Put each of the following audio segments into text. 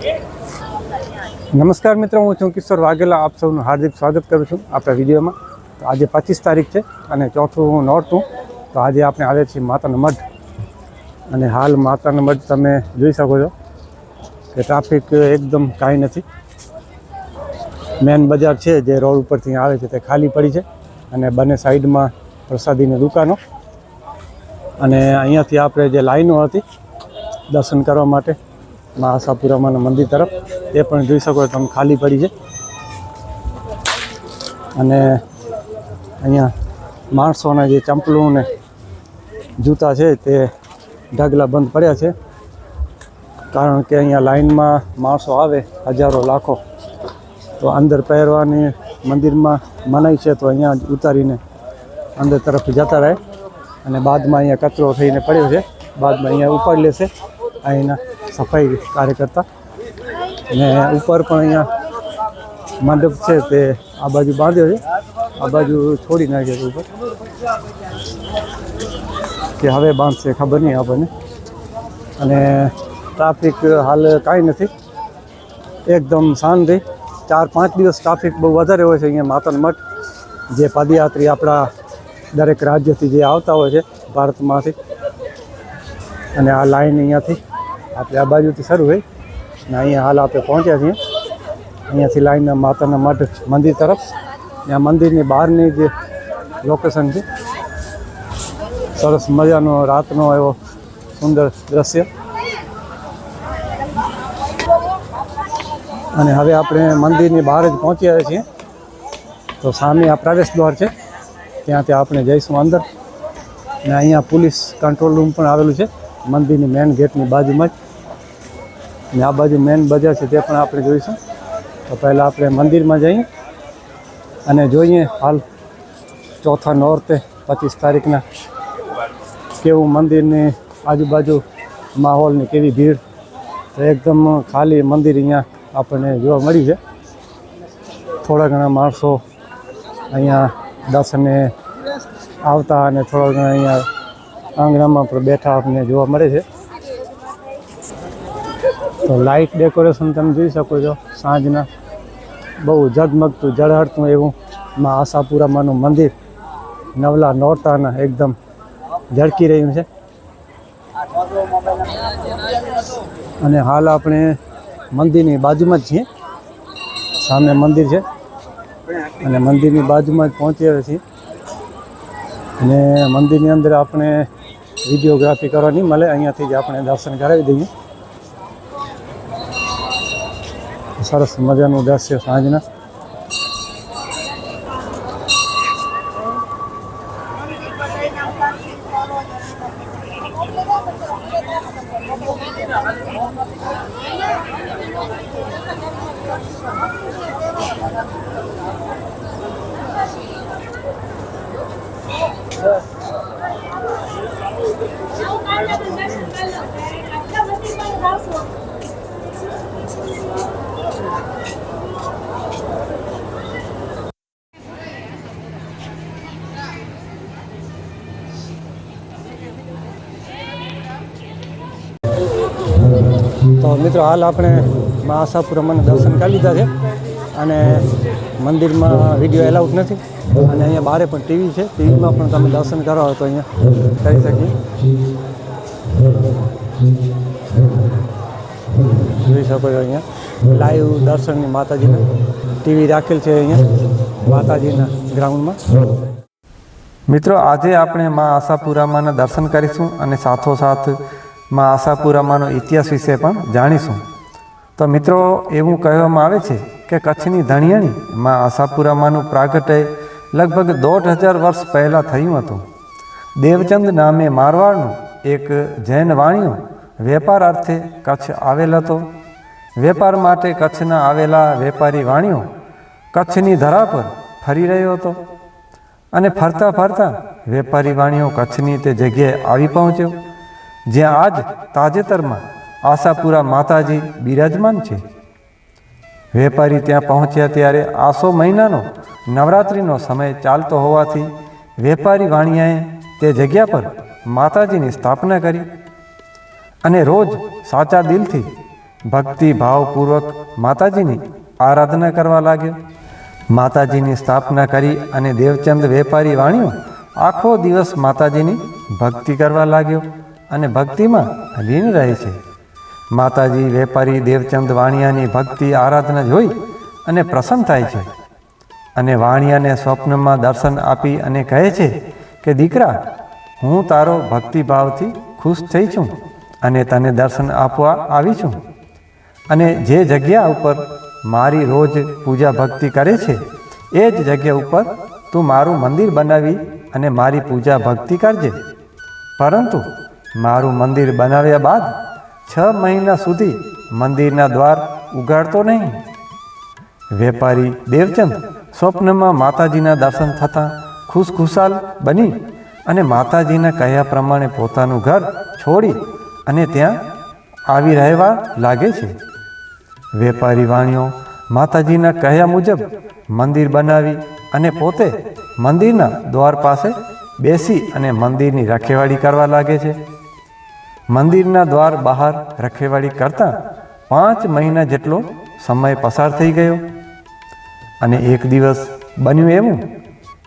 નમસ્કાર મિત્રો, હું છું કિશોર વાઘેલા. આપ સૌનું હાર્દિક સ્વાગત કરું છું આપણા વિડીયોમાં. તો આજે પચીસ તારીખ છે અને ચોથું હું નોર્થ હું તો આજે આપણે આવ્યા છીએ માતાના મઢ. અને હાલ માતાના મઢ તમે જોઈ શકો છો કે ટ્રાફિક એકદમ કાંઈ નથી. મેન બજાર છે જે રોડ ઉપરથી આવે છે તે ખાલી પડી છે અને બંને સાઈડમાં પ્રસાદીની દુકાનો. અને અહીંયાથી આપણે જે લાઈનો હતી દર્શન કરવા માટે મા આશાપુરામાના મંદિર તરફ. એ પણ જોઈ શકો તમે, ખાલી પડી છે. અને અહીંયા માણસોના જે ચંપલું ને જૂતા છે તે ઢગલા બંધ પડ્યા છે. કારણ કે અહીંયા લાઇનમાં માણસો આવે હજારો, લાખો. તો અંદર પહેરવાની મંદિરમાં મનાઈ છે તો અહીંયા ઉતારીને અંદર તરફ જતા રહે. અને બાદમાં અહીંયા કચરો થઈને પડ્યો છે. બાદમાં અહીંયા ઉપાડી લેશે. અહીંના સફાઈ કાર્યકર્તા. અને ઉપર પણ અહીંયા મંડપ છે તે આ બાજુ બાંધ્યો છે. આ બાજુ છોડી નાખ્યો છે ઉપર. કે હવે બાંધશે, ખબર નહીં આપણને. અને ટ્રાફિક હાલ કાંઈ નથી. એકદમ શાંતિ. ચાર પાંચ દિવસ ટ્રાફિક બહુ વધારે હોય છે અહીંયા માતન મઠ, જે પદયાત્રી આપણા દરેક રાજ્યથી જે આવતા હોય છે ભારતમાંથી. અને આ લાઈન અહીંયાથી આપણે આ બાજુથી શરૂ હોય. અને અહીંયા હાલ આપણે પહોંચ્યા છીએ. અહીંયાથી લાઈનના માતાના મઠ મંદિર તરફ. ત્યાં મંદિરની બહારની જે લોકેશન છે, સરસ મજાનો રાતનો એવો સુંદર દ્રશ્ય. અને હવે આપણે મંદિરની બહાર જ પહોંચ્યા છીએ. તો સામે આ પ્રવેશ દ્વાર છે. ત્યાંથી આપણે જઈશું અંદર. અને અહીંયા પોલીસ કંટ્રોલ રૂમ પણ આવેલું છે. મંદિરની મેઇન ગેટની બાજુમાં જ. અને આ બાજુ મેન બજાર છે તે પણ આપણે જોઈશું. તો પહેલાં આપણે મંદિરમાં જઈએ અને જોઈએ હાલ ચોથા નોરતે પચીસ તારીખના કેવું મંદિરની આજુબાજુ માહોલની કેવી ભીડ તો એકદમ ખાલી મંદિર અહીંયા આપણને જોવા મળી છે. થોડા ઘણા માણસો અહીંયા દર્શને આવતા અને થોડા ઘણા અહીંયા આંગણામાં પણ બેઠા આપણને જોવા મળે છે. તો લાઇટ ડેકોરેશન તમે જોઈ શકો છો. સાંજના બહુ ઝગમગતું ઝળહળતું એવું માં આશાપુરામાનું મંદિર. નવલા નોરતાના એકદમ ઝળકી રહ્યું છે. અને હાલ આપણે મંદિરની બાજુમાં જ છીએ. સામે મંદિર છે. અને મંદિરની બાજુમાં જ પહોંચી આવ્યા છીએ. અને મંદિરની અંદર આપણે વિડીયોગ્રાફી કરવા નહીં મળે. અહીંયાથી જ આપણે દર્શન કરાવી દઈએ. સરસ મજાનું દ્રશ્ય સાંજના મિત્રો, હાલ આપણે મા આશાપુરમાના દર્શન કરી લીધા છે અને મંદિરમાં વીડિયો એલાઉડ નથી. અને અહીંયા બારે પણ ટીવી છે. ટીવીમાં પણ તમે દર્શન કરો તો અહીંયા કરી શકીએ. જોઈ શકો છો અહીંયા. લાઈવ દર્શનની માતાજીના ટીવી રાખેલ છે અહીંયા, માતાજીના ગ્રાઉન્ડમાં મિત્રો, આજે આપણે મા આશાપુરામાના દર્શન કરીશું અને સાથોસાથ મા આશાપુરામાનો ઇતિહાસ વિશે પણ જાણીશું. તો મિત્રો, એવું કહેવામાં આવે છે કે કચ્છની ધણિયાણી માં આશાપુરામાનું પ્રાગટ્ય લગભગ દોઢ હજાર વર્ષ પહેલાં થયું હતું. દેવચંદ નામે મારવાડનો એક જૈન વાણિયો વેપાર અર્થે કચ્છ આવેલ હતો. વેપાર માટે કચ્છના આવેલા વેપારી વાણિયો કચ્છની ધરા પર ફરી રહ્યો હતો અને ફરતા ફરતા વેપારી વાણીઓ કચ્છની તે જગ્યાએ આવી પહોંચ્યો. જ્યાં આજ તાજેતરમાં આશાપુરા માતાજી બિરાજમાન છે. વેપારી ત્યાં પહોંચ્યા ત્યારે આસો મહિનાનો નવરાત્રિનો સમય ચાલતો હોવાથી વેપારી વાણિયાએ તે જગ્યા પર માતાજીની સ્થાપના કરી અને રોજ સાચા દિલથી ભક્તિ ભાવપૂર્વક માતાજીની આરાધના કરવા લાગ્યો. માતાજીની સ્થાપના કરી અને દેવચંદ વેપારી વાણિયો આખો દિવસ માતાજીની ભક્તિ કરવા લાગ્યો. અને ભક્તિમાં લીન રહે છે. માતાજી, વેપારી, દેવચંદ વાણિયાની ભક્તિ આરાધના જોઈ અને પ્રસન્ન થાય છે. અને વાણિયાને સ્વપ્નમાં દર્શન આપી અને કહે છે કે, દીકરા, હું તારો ભક્તિભાવથી ખુશ થઈ છું અને તને દર્શન આપવા આવી છું. અને જે જગ્યા ઉપર મારી રોજ પૂજા ભક્તિ કરે છે, એ જ જગ્યા ઉપર તું મારું મંદિર બનાવી અને મારી પૂજા ભક્તિ કરજે. પરંતુ મારું મંદિર બનાવ્યા બાદ છ મહિના સુધી મંદિરના દ્વાર ઉગાડતો નહીં. વેપારી દેવચંદ સ્વપ્નમાં માતાજીના દર્શન થતાં ખુશખુશાલ બની અને માતાજીના કહ્યા પ્રમાણે પોતાનું ઘર છોડી અને ત્યાં આવી રહેવા લાગે છે. વેપારી વાણીઓ માતાજીના કહ્યા મુજબ મંદિર બનાવી અને પોતે મંદિરના દ્વાર પાસે બેસી અને મંદિરની રખેવાળી કરવા લાગે છે. મંદિરના દ્વાર બહાર રખેવાળી કરતાં પાંચ મહિના જેટલો સમય પસાર થઈ ગયો. અને એક દિવસ બન્યું એવું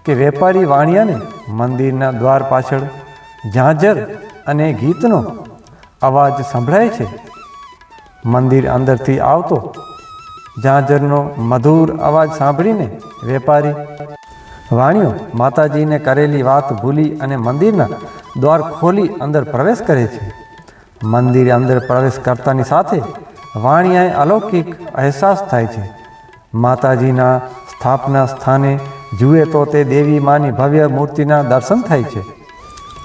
કે વેપારી વાણિયાને મંદિરના દ્વાર પાછળ ઝાંઝર અને ગીતનો અવાજ સંભળાય છે. મંદિર અંદરથી આવતો ઝાંઝરનો મધુર અવાજ સાંભળીને વેપારી, વાણિયો, માતાજીને કરેલી વાત ભૂલી અને મંદિરના દ્વાર ખોલી અંદર પ્રવેશ કરે છે. મંદિર અંદર પ્રવેશ કરતાની સાથે વાણિયાએ અલૌકિક અહેસાસ થાય છે. માતાજીના સ્થાપના સ્થાને જુએ તો તે દેવી માની ભવ્ય મૂર્તિના દર્શન થાય છે.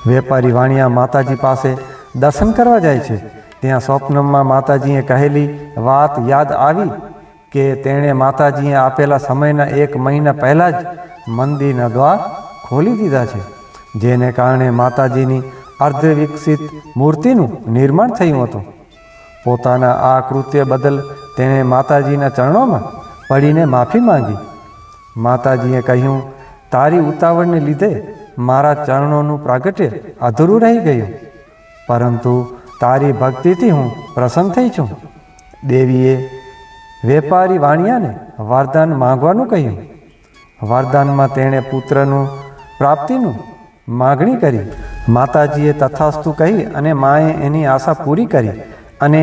વેપારી વાણિયા માતાજી પાસે દર્શન કરવા જાય છે. ત્યાં સ્વપ્નમાં માતાજીએ કહેલી વાત યાદ આવી કે તેણે માતાજીએ આપેલા સમયના એક મહિના પહેલાં જ મંદિરના દ્વાર ખોલી દીધા છે. જેને કારણે માતાજીની અર્ધ વિકસિત મૂર્તિનું નિર્માણ થયું હતું. પોતાના આ કૃત્ય બદલ તેણે માતાજીના ચરણોમાં પડીને માફી માંગી. માતાજીએ કહ્યું, તારી ઉતાવળને લીધે મારા ચરણોનું પ્રાગટ્ય અધૂરું રહી ગયું. પરંતુ તારી ભક્તિથી હું પ્રસન્ન થઈ છું. દેવીએ વેપારી વાણિયાને વરદાન માંગવાનું કહ્યું. વરદાનમાં તેણે પુત્રનું પ્રાપ્તિનું માગણી કરી, માતાજીએ તથાસ્તુ કહી અને માએ એની આશા પૂરી કરી અને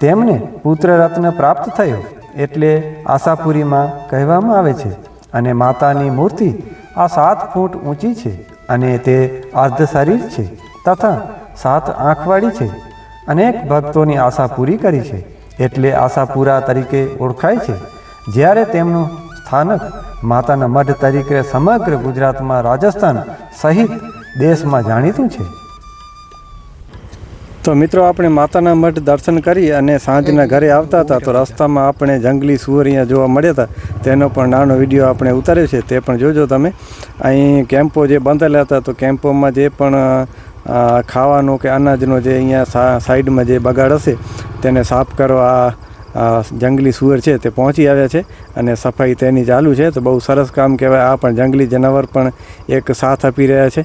તેમને પુત્ર રત્ન પ્રાપ્ત થયો એટલે આશાપુરીમાં કહેવામાં આવે છે, અને માતાની મૂર્તિ આ સાત ફૂટ ઊંચી છે અને તે અર્ધ શરીર છે તથા સાત આંખવાળી છે. અનેક ભક્તોની આશા પૂરી કરી છે એટલે આશાપુરા તરીકે ઓળખાય છે. જ્યારે તેમનું સ્થાનક માતાના મઢ તરીકે સમગ્ર ગુજરાતમાં રાજસ્થાન સહિત દેશમાં જાણીતું છે. તો મિત્રો, આપણે માતાના મઠ દર્શન કરી અને સાંજના ઘરે આવતા હતા તો રસ્તામાં આપણે જંગલી સુવરિયા જોવા મળ્યા હતા. તેનો પણ નાનો વીડિયો આપણે ઉતાર્યો છે, તે પણ જોજો તમે. અહીં કેમ્પો જે બાંધેલા હતા તો કેમ્પોમાં જે પણ ખાવાનો કે અનાજનો જે અહીંયા સાઈડમાં જે બગાડ હશે, તેને સાફ કરવા જંગલી સુઅર છે તે પહોંચી આવ્યા છે અને સફાઈ તેની ચાલુ છે. તો બહુ સરસ કામ કહેવાય. આ પણ જંગલી જનાવર પણ એક સાથ આપી રહ્યા છે.